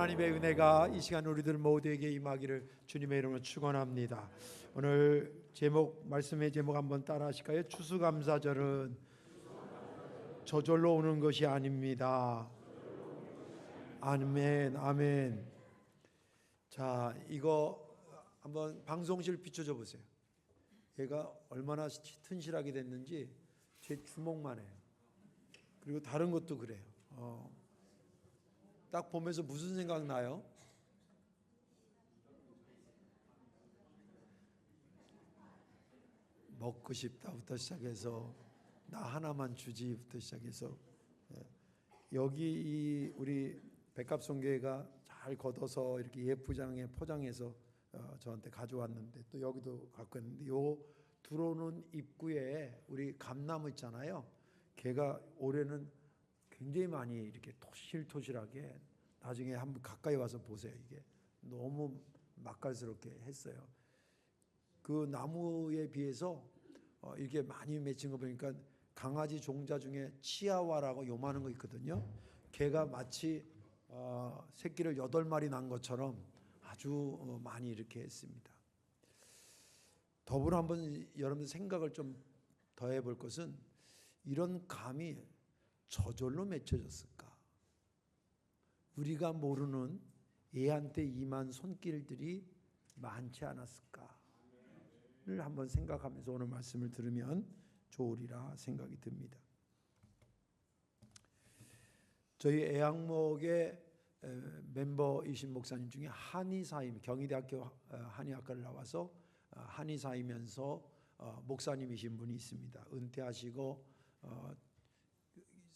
하나님의 은혜가 이 시간 우리들 모두에게 임하기를 주님의 이름으로 축원합니다. 오늘 제목 말씀의 제목 한번 따라 하실까요? 추수감사절은 저절로 오는 것이 아닙니다. 아멘, 아멘. 자, 이거 한번 방송실 비춰 줘 보세요. 얘가 얼마나 튼실하게 됐는지 제 주먹만 해요. 그리고 다른 것도 그래요. 어. 딱 보면서 무슨 생각 나요? 먹고 싶다부터 시작해서 나 하나만 주지부터 시작해서 예. 여기 이 우리 백합송교회가 잘 걷어서 이렇게 예쁘장에 포장해서 어, 저한테 가져왔는데 또 여기도 갖고 있는데 요 들어오는 입구에 우리 감나무 있잖아요. 걔가 올해는 굉장히 많이 이렇게 토실토실하게 나중에 한번 가까이 와서 보세요. 이게 너무 맛깔스럽게 했어요. 그 나무에 비해서 어, 이렇게 많이 맺힌 거 보니까 강아지 종자 중에 치아와라고 요만한 거 있거든요. 걔가 마치 어, 새끼를 여덟 마리 낳은 것처럼 아주 어, 많이 이렇게 했습니다. 더불어 한번 여러분 생각을 좀 더해 볼 것은 이런 감이 저절로 맺혀졌을까? 우리가 모르는 얘한테 임한 손길들이 많지 않았을까를 한번 생각하면서 오늘 말씀을 들으면 좋으리라 생각이 듭니다. 저희 애양목의 멤버이신 목사님 중에 한의사임 경희대학교 한의학과를 나와서 어, 한의사이면서 어, 목사님이신 분이 있습니다. 은퇴하시고 어,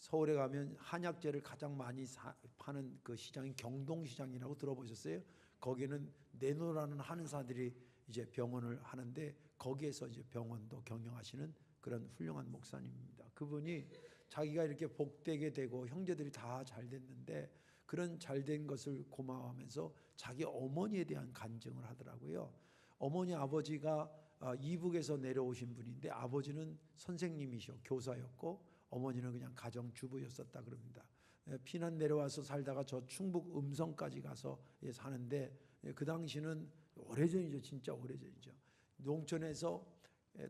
서울에 가면 한약재를 가장 많이 사, 파는 그 시장이 경동시장이라고 들어보셨어요? 거기는 내노라는 한의사들이 이제 병원을 하는데 거기에서 이제 병원도 경영하시는 그런 훌륭한 목사님입니다. 그분이 자기가 이렇게 복되게 되고 형제들이 다 잘 됐는데 그런 잘 된 것을 고마워하면서 자기 어머니에 대한 간증을 하더라고요. 어머니 아버지가 아, 이북에서 내려오신 분인데 아버지는 선생님이셔 교사였고 어머니는 그냥 가정 주부였었다 그럽니다. 예, 피난 내려와서 살다가 저 충북 음성까지 가서 예, 사는데 예, 그 당시는 오래전이죠, 진짜 오래전이죠. 농촌에서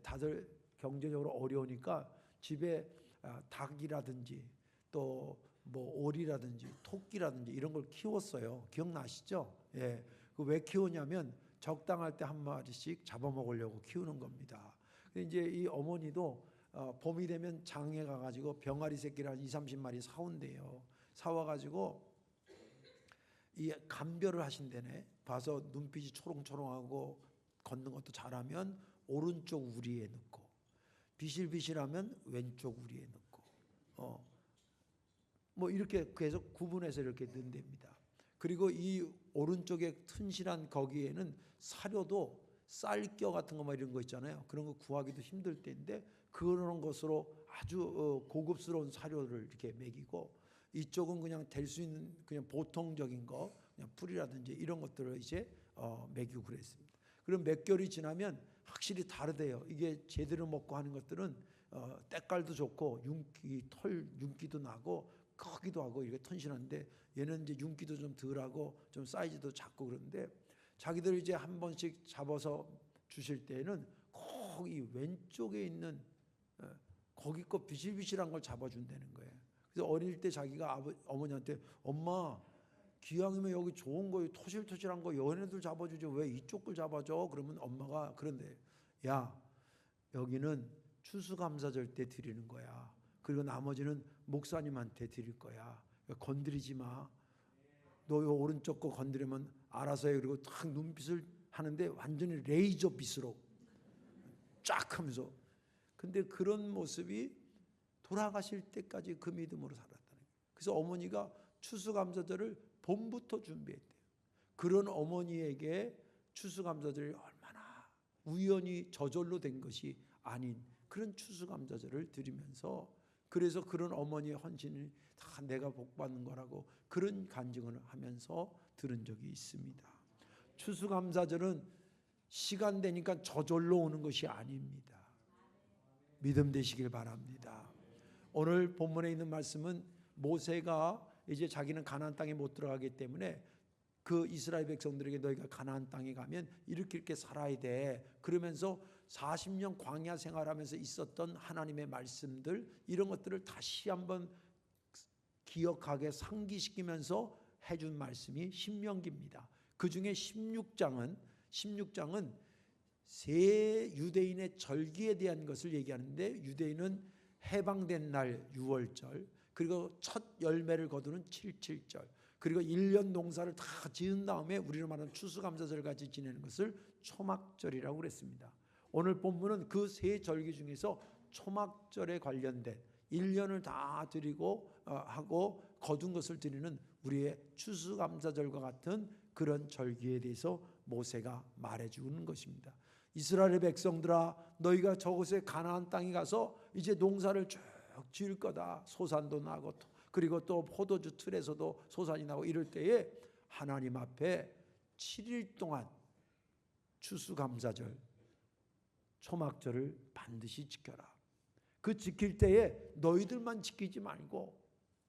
다들 경제적으로 어려우니까 집에 아, 닭이라든지 또 뭐 오리라든지 토끼라든지 이런 걸 키웠어요. 기억나시죠? 예. 그 왜 키우냐면 적당할 때 한 마리씩 잡아먹으려고 키우는 겁니다. 이제 이 어머니도 어, 봄이 되면 장에 가가지고 병아리 새끼를 한 2, 30마리 사온대요. 사와가지고 이 감별을 하신대네. 봐서 눈빛이 초롱초롱하고 걷는 것도 잘하면 오른쪽 우리에 넣고 비실비실하면 왼쪽 우리에 넣고 어. 뭐 이렇게 계속 구분해서 이렇게 넣는답니다. 그리고 이 오른쪽에 튼실한 거기에는 사료도 쌀겨 같은 거뭐 이런 거 있잖아요. 그런 거 구하기도 힘들 때인데 그런 것으로 아주 어, 고급스러운 사료를 이렇게 먹이고 이쪽은 그냥 될 수 있는 그냥 보통적인 거 그냥 풀이라든지 이런 것들을 이제 어, 먹이고 그랬습니다. 그럼 몇 개월이 지나면 확실히 다르대요. 이게 제대로 먹고 하는 것들은 어, 때깔도 좋고 윤기 털 윤기도 나고 크기도 하고 이게 튼실한데 얘는 이제 윤기도 좀 덜하고 좀 사이즈도 작고 그런데 자기들 이제 한 번씩 잡아서 주실 때에는 거기 왼쪽에 있는 어, 거기 거 비실비실한 걸 잡아준다는 거예요. 그래서 어릴 때 자기가 아버, 어머니한테 엄마 기왕이면 여기 좋은 거 토실토실한 거 연애들 잡아주죠 왜 이쪽 걸 잡아줘? 그러면 엄마가 그런데 야 여기는 추수감사절 때 드리는 거야. 그리고 나머지는 목사님한테 드릴 거야. 건드리지 마. 너 오른쪽 거 건드리면 알아서 해. 그리고 탁 눈빛을 하는데 완전히 레이저 빛으로 쫙 하면서 근데 그런 모습이 돌아가실 때까지 그 믿음으로 살았다는 거예요. 그래서 어머니가 추수감사절을 봄부터 준비했대요. 그런 어머니에게 추수감사절이 얼마나 우연히 저절로 된 것이 아닌 그런 추수감사절을 드리면서 그래서 그런 어머니의 헌신이 다 내가 복받는 거라고 그런 간증을 하면서 들은 적이 있습니다. 추수감사절은 시간 되니까 저절로 오는 것이 아닙니다. 믿음 되시길 바랍니다. 오늘 본문에 있는 말씀은 모세가 이제 자기는 가나안 땅에 못 들어가기 때문에 그 이스라엘 백성들에게 너희가 가나안 땅에 가면 이렇게 이렇게 살아야 돼. 그러면서 40년 광야 생활하면서 있었던 하나님의 말씀들 이런 것들을 다시 한번 기억하게 상기시키면서 해준 말씀이 신명기입니다. 그 중에 16장은 16장은 세 유대인의 절기에 대한 것을 얘기하는데 유대인은 해방된 날 6월절 그리고 첫 열매를 거두는 77절 그리고 1년 농사를 다 지은 다음에 우리로 말하는 추수감사절 같이 지내는 것을 초막절이라고 그랬습니다. 오늘 본문은 그 세 절기 중에서 초막절에 관련된 1년을 다 드리고 어, 하고 거둔 것을 드리는 우리의 추수감사절과 같은 그런 절기에 대해서 모세가 말해 주는 것입니다. 이스라엘의 백성들아 너희가 저곳에 가나안 땅에 가서 이제 농사를 쭉 지을 거다. 소산도 나고 그리고 또 포도주 틀에서도 소산이 나고 이럴 때에 하나님 앞에 7일 동안 추수감사절 초막절을 반드시 지켜라. 그 지킬 때에 너희들만 지키지 말고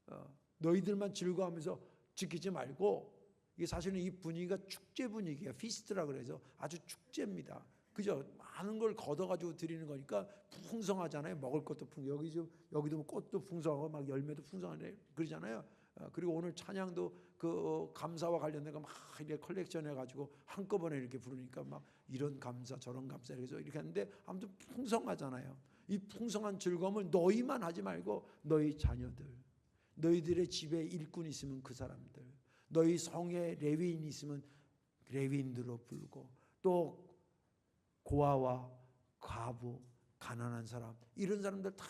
어, 너희들만 즐거워하면서 지키지 말고 이게 사실은 이 분위기가 축제 분위기야 피스트라 그래서 아주 축제입니다. 그죠? 많은 걸 걷어가지고 드리는 거니까 풍성하잖아요. 먹을 것도 풍 여기 좀 여기도 뭐 꽃도 풍성하고 막 열매도 풍성하네 그러잖아요. 어, 그리고 오늘 찬양도 그 어, 감사와 관련된 거 막 이렇게 컬렉션 해가지고 한꺼번에 이렇게 부르니까 막 이런 감사 저런 감사 그래서 이렇게 하는데 아무튼 풍성하잖아요. 이 풍성한 즐거움을 너희만 하지 말고 너희 자녀들, 너희들의 집에 일꾼 있으면 그 사람들, 너희 성에 레위인 있으면 레위인들로 부르고 또 고아와 과부, 가난한 사람 이런 사람들 다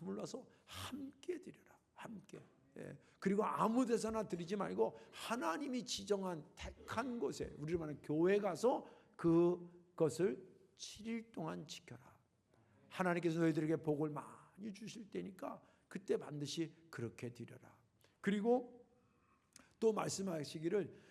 불러서 함께 드려라. 함께. 예. 그리고 아무 데서나 드리지 말고 하나님이 지정한 택한 곳에 우리를 말하는 교회 가서 그것을 7일 동안 지켜라. 하나님께서 너희들에게 복을 많이 주실 때니까 그때 반드시 그렇게 드려라. 그리고 또 말씀하시기를 어,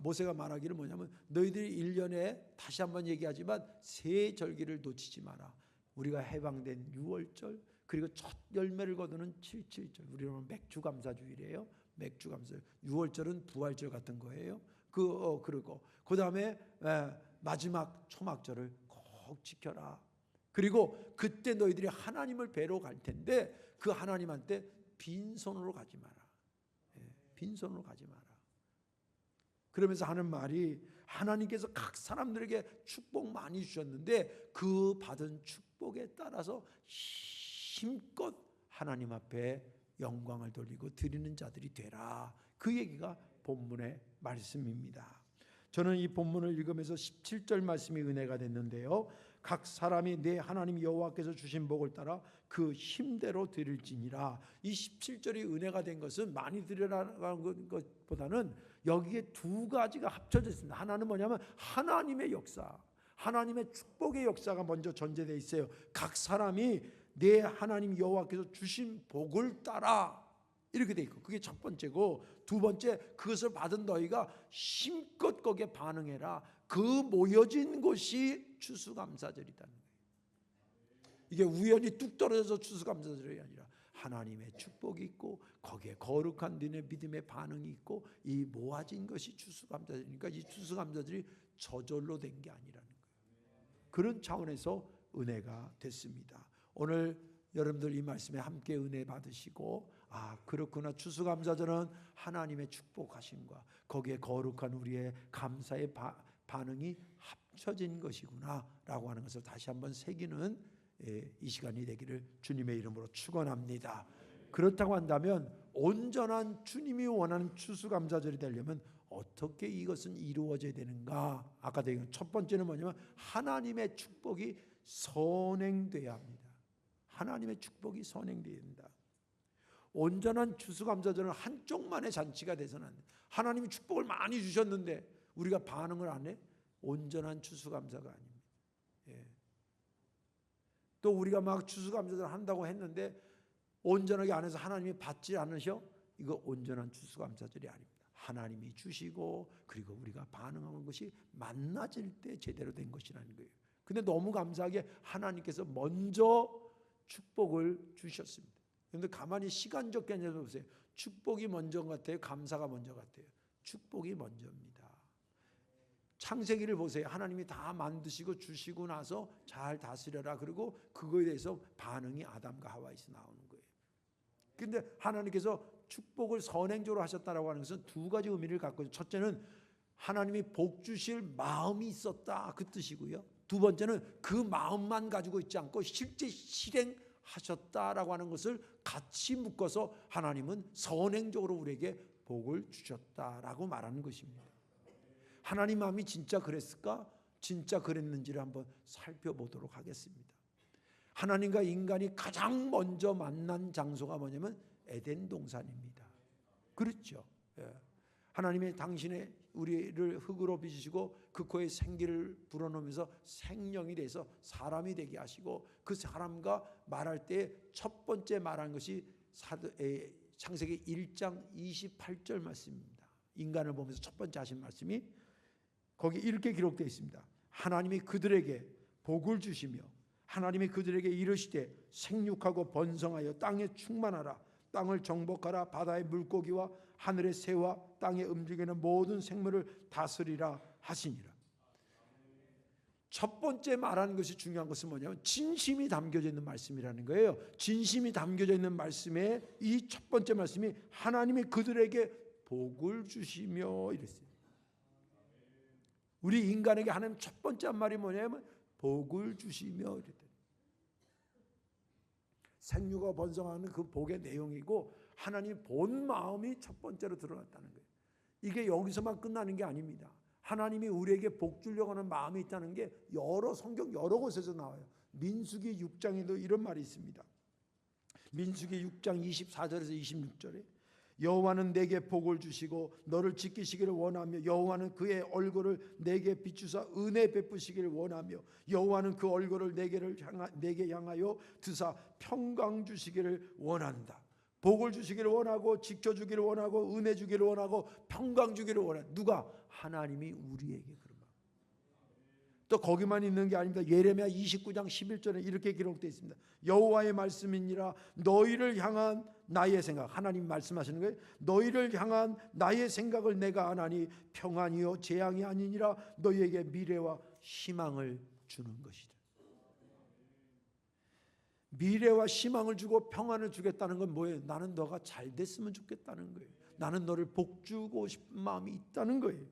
모세가 말하기를 뭐냐면 너희들이 1년에 다시 한번 얘기하지만 세 절기를 놓치지 마라. 우리가 해방된 6월절 그리고 첫 열매를 거두는 77절 우리는 맥주 감사주일이에요. 맥주 감사. 6월절은 부활절 같은 거예요. 그 어, 그리고 그 다음에 에, 마지막 초막절을 꼭 지켜라. 그리고 그때 너희들이 하나님을 뵈러 갈 텐데 그 하나님한테 빈손으로 가지 마라. 예, 빈손으로 가지 마라. 그러면서 하는 말이 하나님께서 각 사람들에게 축복 많이 주셨는데 그 받은 축복에 따라서 힘껏 하나님 앞에 영광을 돌리고 드리는 자들이 되라. 그 얘기가 본문의 말씀입니다. 저는 이 본문을 읽으면서 17절 말씀이 은혜가 됐는데요. 각 사람이 내 하나님 여호와께서 주신 복을 따라 그 힘대로 드릴지니라. 이 17절이 은혜가 된 것은 많이 드리라는 것보다는 여기에 두 가지가 합쳐져 있습니다. 하나는 뭐냐면 하나님의 역사, 하나님의 축복의 역사가 먼저 전제되어 있어요. 각 사람이 내 하나님 여호와께서 주신 복을 따라 이렇게 돼 있고 그게 첫 번째고 두 번째 그것을 받은 너희가 힘껏 거기에 반응해라. 그 모여진 곳이 추수감사절이다는 거예요. 이게 우연히 뚝 떨어져서 추수감사절이 아니라 하나님의 축복이 있고 거기에 거룩한 너네 믿음의 반응이 있고 이 모아진 것이 추수감사절이니까 이 추수감사절이 저절로 된 게 아니라는 거예요. 그런 차원에서 은혜가 됐습니다. 오늘 여러분들 이 말씀에 함께 은혜 받으시고 아 그렇구나 추수감사절은 하나님의 축복하심과 거기에 거룩한 우리의 감사의 바, 반응이 합쳐진 것이구나라고 하는 것을 다시 한번 새기는 예, 이 시간이 되기를 주님의 이름으로 축원합니다. 그렇다고 한다면 온전한 주님이 원하는 추수감사절이 되려면 어떻게 이것은 이루어져야 되는가? 아까 첫 번째는 뭐냐면 하나님의 축복이 선행돼야 합니다. 하나님의 축복이 선행돼야 된다. 온전한 추수감사절은 한쪽만의 잔치가 돼서는. 하나님이 축복을 많이 주셨는데 우리가 반응을 안 해? 온전한 추수감사가 아닙니다. 예. 또 우리가 막 추수감사절 한다고 했는데 온전하게 안 해서 하나님이 받지 않으셔? 이거 온전한 추수감사절이 아닙니다. 하나님이 주시고 그리고 우리가 반응하는 것이 만나질 때 제대로 된 것이라는 거예요. 근데 너무 감사하게 하나님께서 먼저 축복을 주셨습니다. 그런데 가만히 시간적 개념을 보세요. 축복이 먼저 같아요. 감사가 먼저 같아요. 축복이 먼저입니다. 창세기를 보세요. 하나님이 다 만드시고 주시고 나서 잘 다스려라. 그리고 그거에 대해서 반응이 아담과 하와에서 나오는 거예요. 근데 하나님께서 축복을 선행적으로 하셨다라고 하는 것은 두 가지 의미를 갖고 있어요. 첫째는 하나님이 복 주실 마음이 있었다 그 뜻이고요. 두 번째는 그 마음만 가지고 있지 않고 실제 실행하셨다라고 하는 것을 같이 묶어서 하나님은 선행적으로 우리에게 복을 주셨다라고 말하는 것입니다. 하나님 마음이 진짜 그랬을까? 진짜 그랬는지를 한번 살펴보도록 하겠습니다. 하나님과 인간이 가장 먼저 만난 장소가 뭐냐면 에덴 동산입니다. 그렇죠. 예. 하나님의 당신의 우리를 흙으로 빚으시고 그 코에 생기를 불어넣으면서 생명이 돼서 사람이 되게 하시고 그 사람과 말할 때 첫 번째 말한 것이 창세기 1장 28절 말씀입니다. 인간을 보면서 첫 번째 하신 말씀이 거기 이렇게 기록되어 있습니다. 하나님이 그들에게 복을 주시며 하나님이 그들에게 이르시되 생육하고 번성하여 땅에 충만하라 땅을 정복하라 바다의 물고기와 하늘의 새와 땅에 움직이는 모든 생물을 다스리라 하시니라. 첫 번째 말하는 것이 중요한 것은 뭐냐면 진심이 담겨져 있는 말씀이라는 거예요. 진심이 담겨져 있는 말씀에 이 첫 번째 말씀이 하나님이 그들에게 복을 주시며 이랬어요. 우리 인간에게 하나님 첫 번째 한 말이 뭐냐면 복을 주시며 이랬대. 생육과 번성하는 그 복의 내용이고 하나님 본 마음이 첫 번째로 드러났다는 거예요. 이게 여기서만 끝나는 게 아닙니다. 하나님이 우리에게 복 주려고 하는 마음이 있다는 게 여러 성경 여러 곳에서 나와요. 민수기 6장에도 이런 말이 있습니다. 민수기 6장 24절에서 26절에 여호와는 내게 복을 주시고 너를 지키시기를 원하며 여호와는 그의 얼굴을 내게 비추사 은혜 베푸시기를 원하며 여호와는 그 얼굴을 내게를 향하, 내게 향하여 드사 평강 주시기를 원한다. 복을 주시기를 원하고 지켜 주기를 원하고 은혜 주기를 원하고 평강 주기를 원한다. 누가 하나님이 우리에게. 또 거기만 있는 게 아닙니다. 예레미야 29장 11절에 이렇게 기록되어 있습니다. 여호와의 말씀이니라 너희를 향한 나의 생각 하나님 말씀하시는 거예요. 너희를 향한 나의 생각을 내가 안하니 평안이요 재앙이 아니니라 너희에게 미래와 희망을 주는 것이다. 미래와 희망을 주고 평안을 주겠다는 건 뭐예요? 나는 너가 잘 됐으면 좋겠다는 거예요. 나는 너를 복 주고 싶은 마음이 있다는 거예요.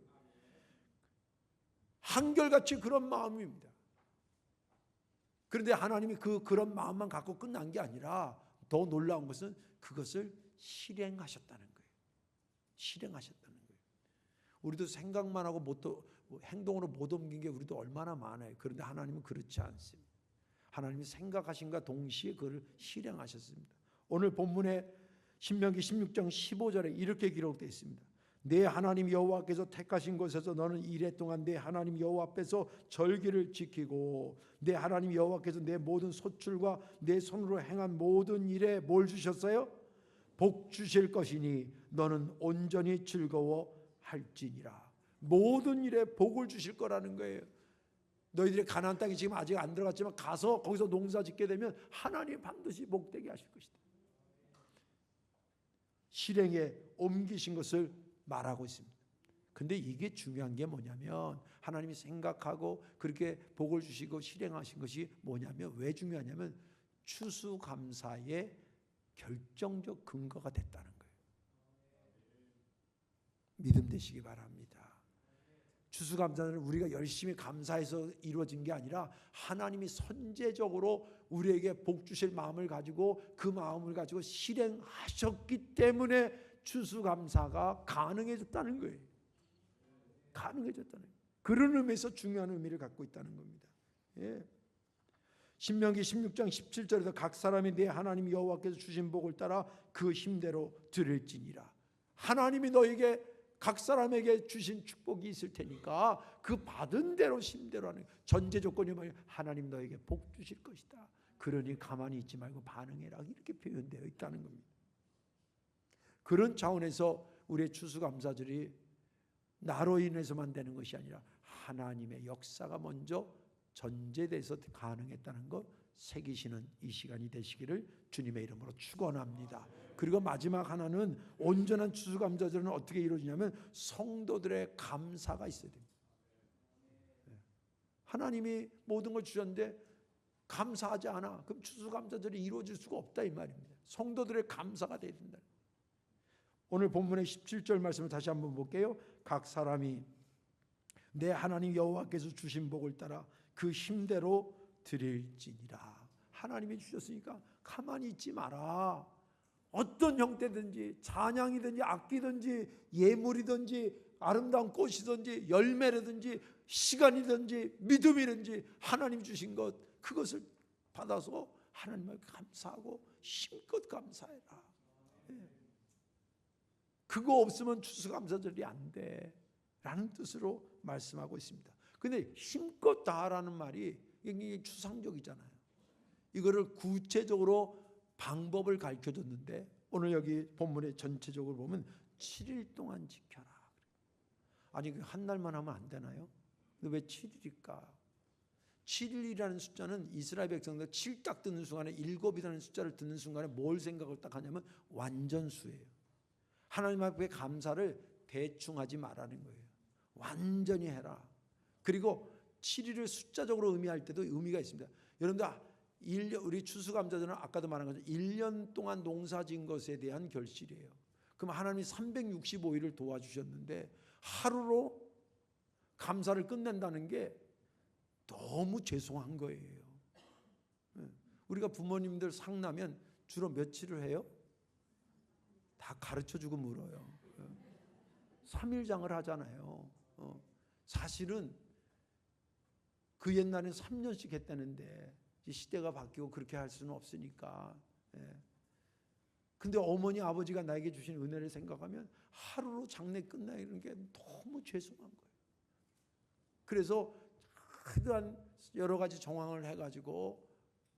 한결같이 그런 마음입니다. 그런데 하나님이 그 그런 마음만 갖고 끝난 게 아니라 더 놀라운 것은 그것을 실행하셨다는 거예요. 실행하셨다는 거예요. 우리도 생각만 하고 못뭐 행동으로 못 옮긴 게 우리도 얼마나 많아요. 그런데 하나님은 그렇지 않습니다. 하나님이 생각하신과 동시에 그를 실행하셨습니다. 오늘 본문에 신명기 16장 15절에 이렇게 기록되어 있습니다. 내 하나님 여호와께서 택하신 곳에서 너는 이래 동안 내 하나님 여호와 앞에서 절기를 지키고 내 하나님 여호와께서 내 모든 소출과 내 손으로 행한 모든 일에 뭘 주셨어요? 복 주실 것이니 너는 온전히 즐거워할지니라. 모든 일에 복을 주실 거라는 거예요. 너희들의 가나안 땅이 지금 아직 안 들어갔지만 가서 거기서 농사 짓게 되면 하나님 반드시 복되게 하실 것이다. 실행에 옮기신 것을 말하고 있습니다. 근데 이게 중요한 게 뭐냐면 하나님이 생각하고 그렇게 복을 주시고 실행하신 것이 뭐냐면 왜 중요하냐면 추수감사의 결정적 근거가 됐다는 거예요. 믿음 되시기 바랍니다. 추수감사는 우리가 열심히 감사해서 이루어진 게 아니라 하나님이 선제적으로 우리에게 복 주실 마음을 가지고 그 마음을 가지고 실행하셨기 때문에 추수감사가 가능해졌다는 거예요. 가능해졌다는 거예요. 그런 의미에서 중요한 의미를 갖고 있다는 겁니다. 예. 신명기 16장 17절에서 각 사람이 내 하나님 여호와께서 주신 복을 따라 그 힘대로 드릴지니라. 하나님이 너에게 각 사람에게 주신 축복이 있을 테니까 그 받은 대로 심대로 하는 전제 조건이 뭐예요? 하나님 너에게 복 주실 것이다. 그러니 가만히 있지 말고 반응해라. 이렇게 표현되어 있다는 겁니다. 그런 차원에서 우리의 추수감사절이 나로 인해서만 되는 것이 아니라 하나님의 역사가 먼저 전제돼서 가능했다는 것 새기시는 이 시간이 되시기를 주님의 이름으로 축원합니다. 그리고 마지막 하나는 온전한 추수감사절은 어떻게 이루어지냐면 성도들의 감사가 있어야 됩니다. 하나님이 모든 걸 주셨는데 감사하지 않아. 그럼 추수감사절이 이루어질 수가 없다 이 말입니다. 성도들의 감사가 돼야 된다. 오늘 본문의 17절 말씀을 다시 한번 볼게요. 각 사람이 내 하나님 여호와께서 주신 복을 따라 그 힘대로 드릴지니라. 하나님이 주셨으니까 가만히 있지 마라. 어떤 형태든지 찬양이든지 악기든지 예물이든지 아름다운 꽃이든지 열매라든지 시간이든지 믿음이든지 하나님 주신 것 그것을 받아서 하나님을 감사하고 힘껏 감사해라. 예. 그거 없으면 추수감사절이 안 돼 라는 뜻으로 말씀하고 있습니다. 근데 힘껏 다하라는 말이 굉장히 추상적이잖아요. 이거를 구체적으로 방법을 가르쳐 줬는데 오늘 여기 본문에 전체적으로 보면 7일 동안 지켜라. 아니 그한 달만 하면 안 되나요? 근데 왜 7일일까? 7일이라는 숫자는 이스라엘 백성들 7딱 듣는 순간에 7이라는 숫자를 듣는 순간에 뭘 생각을 딱 하냐면 완전수예요. 하나님 앞에 감사를 대충 하지 말라는 거예요. 완전히 해라. 그리고 7일을 숫자적으로 의미할 때도 의미가 있습니다. 여러분들 1년, 우리 추수감사절은 아까도 말한 것처럼 1년 동안 농사진 것에 대한 결실이에요. 그럼 하나님이 365일을 도와주셨는데 하루로 감사를 끝낸다는 게 너무 죄송한 거예요. 예. 우리가 부모님들 상나면 주로 며칠을 해요? 다 가르쳐 주고 물어요. 3일장을 하잖아요. 어. 사실은 그 옛날엔 3년씩 했다는데 시대가 바뀌고 그렇게 할 수는 없으니까. 예. 근데 어머니 아버지가 나에게 주신 은혜를 생각하면 하루로 장례 끝나는 게 너무 죄송한 거예요. 그래서 하여간 여러 가지 정황을 해가지고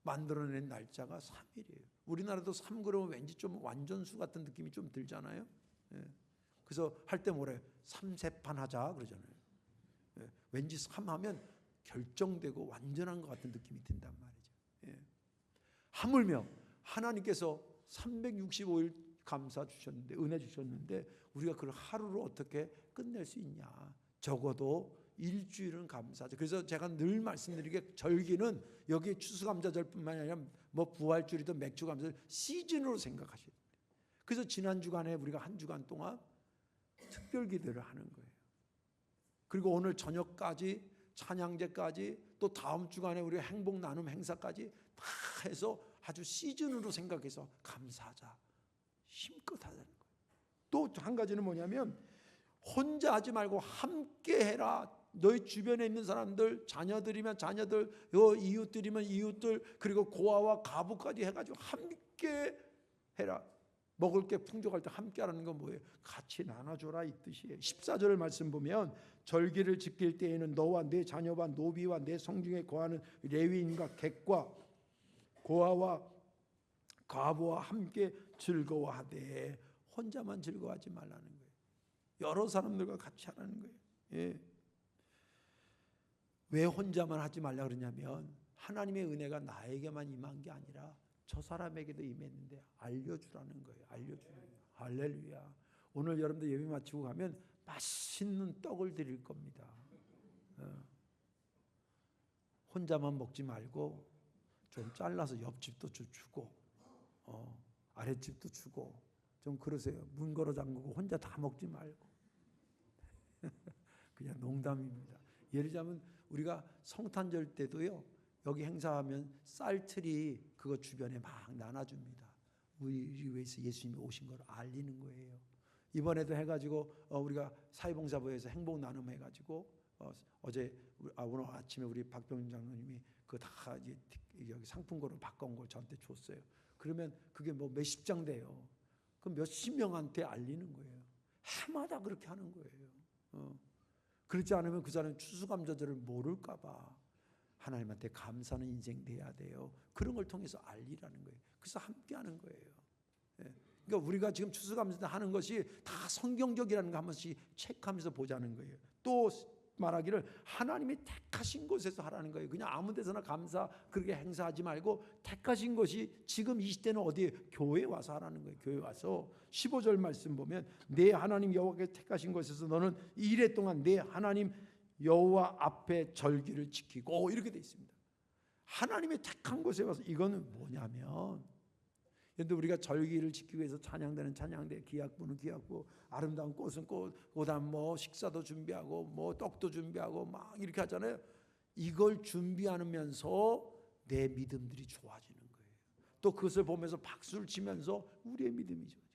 만들어낸 날짜가 3일이에요. 우리나라도 3 그러면 왠지 좀 완전수 같은 느낌이 좀 들잖아요. 예. 그래서 할 때 뭐래? 3세판 하자 그러잖아요. 예. 왠지 3 하면 결정되고 완전한 것 같은 느낌이 든단 말이죠. 예. 하물며 하나님께서 365일 감사 주셨는데 은혜 주셨는데 우리가 그걸 하루로 어떻게 끝낼 수 있냐? 적어도 일주일은 감사죠. 그래서 제가 늘 말씀드리게 절기는 여기 추수감사절뿐만 아니라 뭐 부활주일이든 맥주 감사절 시즌으로 생각하셔야 돼요. 그래서 지난 주간에 우리가 한 주간 동안 특별 기도를 하는 거예요. 그리고 오늘 저녁까지 찬양제까지 또 다음 주간에 우리 행복 나눔 행사까지 다 해서 아주 시즌으로 생각해서 감사하자. 힘껏 하자는 거예요. 또 한 가지는 뭐냐면 혼자 하지 말고 함께 해라. 너희 주변에 있는 사람들, 자녀들이면 자녀들, 요 이웃들이면 이웃들, 그리고 고아와 가부까지 해가지고 함께 해라. 먹을 게 풍족할 때 함께 하라는 건 뭐예요? 같이 나눠줘라 이 뜻이에요. 14절 말씀 보면 절기를 지킬 때에는 너와 내 자녀와 노비와 내 성중에 거하는 레위인과 객과 고아와 과부와 함께 즐거워하되 혼자만 즐거워하지 말라는 거예요. 여러 사람들과 같이 하라는 거예요. 예. 왜 혼자만 하지 말라 그러냐면 하나님의 은혜가 나에게만 임한 게 아니라 저 사람에게도 임했는데 알려주라는 거예요. 알려주는 거예요. 할렐루야. 오늘 여러분들 예배 마치고 가면 맛있는 떡을 드릴 겁니다. 어. 혼자만 먹지 말고 좀 잘라서 옆집도 좀 주고 어, 아랫집도 주고 좀 그러세요. 문 걸어 잠그고 혼자 다 먹지 말고 그냥 농담입니다. 예를 들자면 우리가 성탄절 때도요. 여기 행사하면 쌀틀이 그거 주변에 막 나눠줍니다. 우리 위해서 예수님이 오신 걸 알리는 거예요. 이번에도 해가지고 어, 우리가 사회봉사부에서 행복 나눔 해가지고 어, 어제 아, 오늘 아침에 우리 박병준 장로님이 그 다 여기 상품권으로 바꾼 걸 저한테 줬어요. 그러면 그게 뭐 몇십 장 돼요. 그 몇십 명한테 알리는 거예요. 해마다 그렇게 하는 거예요. 어. 그렇지 않으면 그 사람은 추수감사절을 모를까봐 하나님한테 감사하는 인생 돼야 돼요. 그런 걸 통해서 알리라는 거예요. 그래서 함께하는 거예요. 예. 그러니까 우리가 지금 추수감사 하는 것이 다 성경적이라는 거 한 번씩 체크하면서 보자는 거예요. 또 말하기를 하나님이 택하신 곳에서 하라는 거예요. 그냥 아무 데서나 감사 그렇게 행사하지 말고 택하신 것이 지금 이 시대는 어디에 교회 와서 하라는 거예요. 교회 와서 15절 말씀 보면 내 하나님 여호와께 택하신 곳에서 너는 이래 동안 내 하나님 여호와 앞에 절기를 지키고 이렇게 돼 있습니다. 하나님의 택한 곳에 와서 이거는 뭐냐면 근데 우리가 절기를 지키기 위해서 찬양되는 찬양대, 기약부는 기약부, 아름다운 꽃은 꽃, 그다음 뭐 식사도 준비하고 뭐 떡도 준비하고 막 이렇게 하잖아요. 이걸 준비하면서 내 믿음들이 좋아지는 거예요. 또 그것을 보면서 박수를 치면서 우리의 믿음이 좋아지고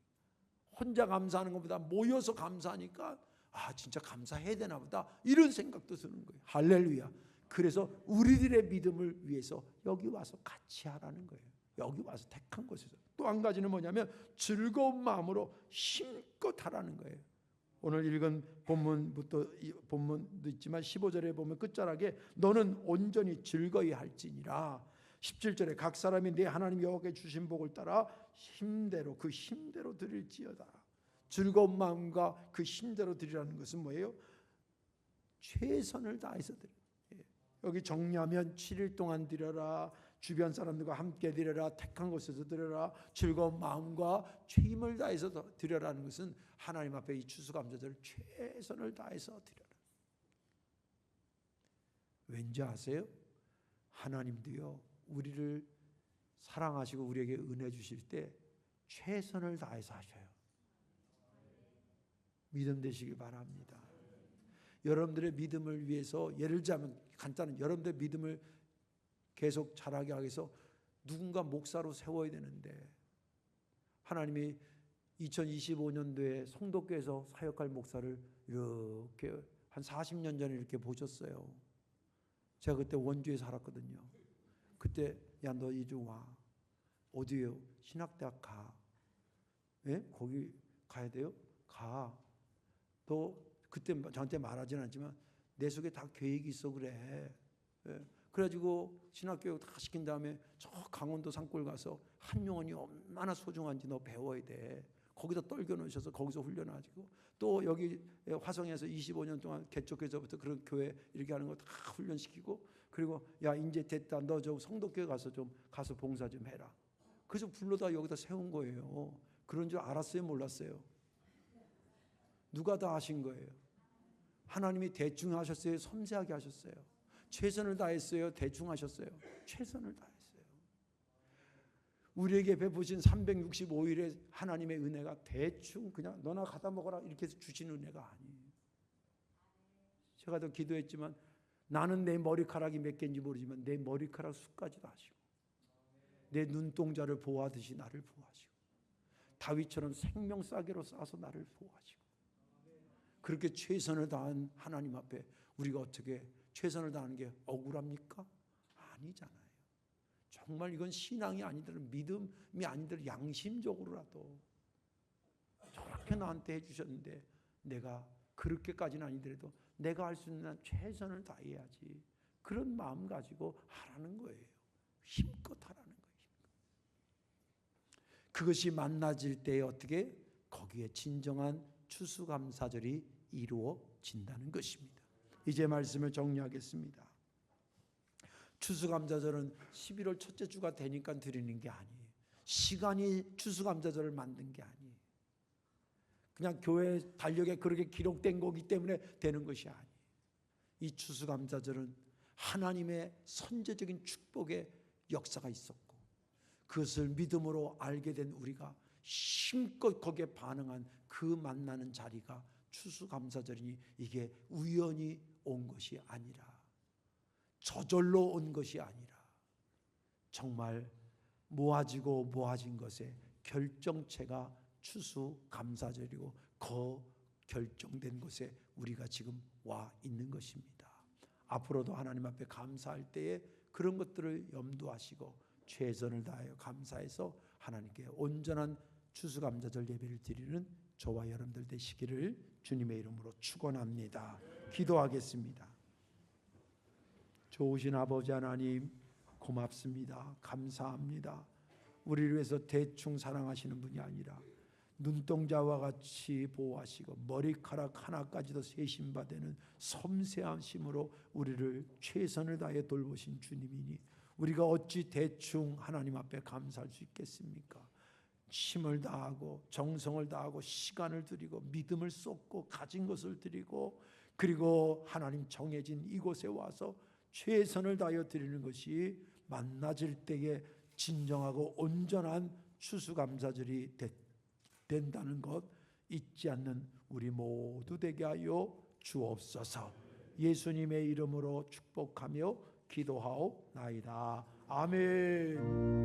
혼자 감사하는 것보다 모여서 감사하니까 아 진짜 감사해야 되나 보다 이런 생각도 드는 거예요. 할렐루야. 그래서 우리들의 믿음을 위해서 여기 와서 같이 하라는 거예요. 여기 와서 택한 곳에서 또한 가지는 뭐냐면 즐거운 마음으로 힘껏 하라는 거예요. 오늘 읽은 본문부터 이 본문도 있지만 15절에 보면 끝자락에 너는 온전히 즐거이 할지니라 17절에 각 사람이 내 하나님 여호와께 주신 복을 따라 힘대로 그 힘대로 드릴지어다. 즐거운 마음과 그 힘대로 드리라는 것은 뭐예요? 최선을 다해서 드려. 예. 여기 정리하면 7일 동안 드려라. 주변 사람들과 함께 드려라. 택한 곳에서 드려라. 즐거운 마음과 힘을 다해서 드려라는 것은 하나님 앞에 이 추수감사절을 최선을 다해서 드려라. 왠지 아세요? 하나님도요. 우리를 사랑하시고 우리에게 은혜 주실 때 최선을 다해서 하셔요. 믿음 되시길 바랍니다. 여러분들의 믿음을 위해서 예를 들자면 간단한 여러분들의 믿음을 계속 자라게 하기 위해서 누군가 목사로 세워야 되는데 하나님이 2025년도에 송도교에서 사역할 목사를 이렇게 한 40년 전에 이렇게 보셨어요. 제가 그때 원주에 살았거든요. 그때 야 너 이주 와. 어디요? 신학대학 가. 예? 거기 가야 돼요? 가. 또 그때 저한테 말하지는 않지만 내 속에 다 계획이 있어 그래. 예. 그래가지고 신학교육 다 시킨 다음에 저 강원도 산골 가서 한 영혼이 얼마나 소중한지 너 배워야 돼. 거기다 떨겨 놓으셔서 거기서 훈련하시고 또 여기 화성에서 25년 동안 개척교회서부터 그런 교회 이렇게 하는 거 다 훈련시키고 그리고 야 이제 됐다 너 저 성도교회 가서 좀 가서 봉사 좀 해라. 그래서 불러다 여기다 세운 거예요. 그런 줄 알았어요 몰랐어요. 누가 다 하신 거예요. 하나님이 대충 하셨어요 섬세하게 하셨어요. 최선을 다했어요 대충 하셨어요. 최선을 다했어요. 우리에게 베푸신 365일의 하나님의 은혜가 대충 그냥 너나 갖다 먹어라 이렇게 해서 주신 은혜가 아니에요. 제가 더 기도했지만 나는 내 머리카락이 몇 개인지 모르지만 내 머리카락 수까지도 아시고 내 눈동자를 보호하듯이 나를 보호하시고 다윗처럼 생명 싸게로 싸서 나를 보호하시고 그렇게 최선을 다한 하나님 앞에 우리가 어떻게 최선을 다하는 게 억울합니까? 아니잖아요. 정말 이건 신앙이 아니더라도 믿음이 아니더라도 양심적으로라도 저렇게 나한테 해주셨는데 내가 그렇게까지는 아니더라도 내가 할 수 있는 한 최선을 다해야지 그런 마음 가지고 하라는 거예요. 힘껏 하라는 거예요. 그것이 만나질 때 어떻게 거기에 진정한 추수감사절이 이루어진다는 것입니다. 이제 말씀을 정리하겠습니다. 추수감사절은 11월 첫째 주가 되니까 드리는 게 아니에요. 시간이 추수감사절을 만든 게 아니에요. 그냥 교회 달력에 그렇게 기록된 거기 때문에 되는 것이 아니에요. 이 추수감사절은 하나님의 선제적인 축복의 역사가 있었고 그것을 믿음으로 알게 된 우리가 힘껏 거기에 반응한 그 만나는 자리가 추수감사절이니 이게 우연히 온 것이 아니라 저절로 온 것이 아니라 정말 모아지고 모아진 것의 결정체가 추수 감사절이고 거 결정된 곳에 우리가 지금 와 있는 것입니다. 앞으로도 하나님 앞에 감사할 때에 그런 것들을 염두하시고 최선을 다하여 감사해서 하나님께 온전한 추수감사절 예배를 드리는 저와 여러분들 되시기를 주님의 이름으로 축원합니다. 기도하겠습니다. 좋으신 아버지 하나님 고맙습니다. 감사합니다. 우리를 위해서 대충 사랑하시는 분이 아니라 눈동자와 같이 보호하시고 머리카락 하나까지도 세심받는 섬세하심으로 우리를 최선을 다해 돌보신 주님이니 우리가 어찌 대충 하나님 앞에 감사할 수 있겠습니까? 힘을 다하고 정성을 다하고 시간을 드리고 믿음을 쏟고 가진 것을 드리고 그리고 하나님 정해진 이곳에 와서 최선을 다하여 드리는 것이 만나질 때에 진정하고 온전한 추수감사절이 되- 된다는 것 잊지 않는 우리 모두 되게 하여 주옵소서. 예수님의 이름으로 축복하며 기도하옵나이다. 아멘.